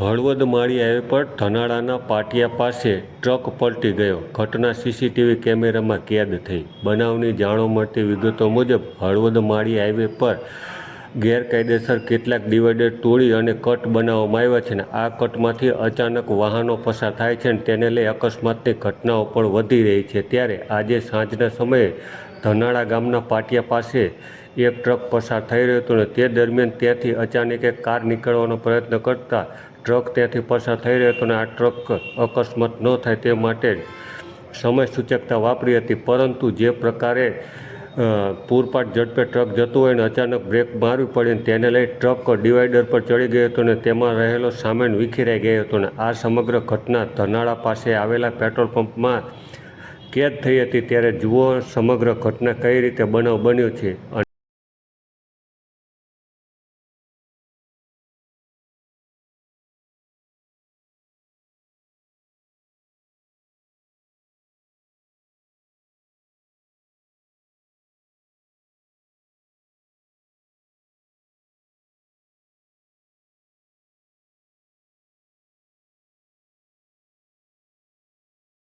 હળવદ માળી highway પર ધનાળાના પાટિયા પાસે truck પલટી ગયો. ઘટના સીસીટીવી કેમેરામાં કેદ થઈ. બનાવની જાણો મળતી વિગતો મુજબ, હળવદ માળી હાઈવે પર ગેરકાયદેસર કેટલાક ડિવાઈડર તોડી અને કટ બનાવવામાં આવ્યા છે અને આ કટમાંથી અચાનક વાહનો પસાર થાય છે અને તેને લઈ અકસ્માતની ઘટનાઓ પણ વધી રહી છે. ત્યારે આજે સાંજના સમયે ધનાળા ગામના પાટિયા પાસે એક ટ્રક પસાર થઈ રહ્યો હતો અને તે દરમિયાન ત્યાંથી અચાનક એક કાર નીકળવાનો પ્રયત્ન કરતા ટ્રક ત્યાંથી પસાર થઈ રહ્યો હતો અને આ ટ્રક અકસ્માત ન થાય તે માટે સમય સૂચકતા વાપરી હતી. પરંતુ જે પ્રકારે પૂરપાટ ઝડપે ટ્રક જતું હોય ને અચાનક બ્રેક મારવી પડી ને તેને લઈ ટ્રક ડિવાઈડર પર ચડી ગયો હતો ને તેમાં રહેલો સામાન વિખેરાઈ ગયો હતો ને આ સમગ્ર ઘટના ધનાળા પાસે આવેલા પેટ્રોલ પંપમાં કેદ થઈ હતી. ત્યારે જુઓ સમગ્ર ઘટના કઈ રીતે બનાવ બન્યો છે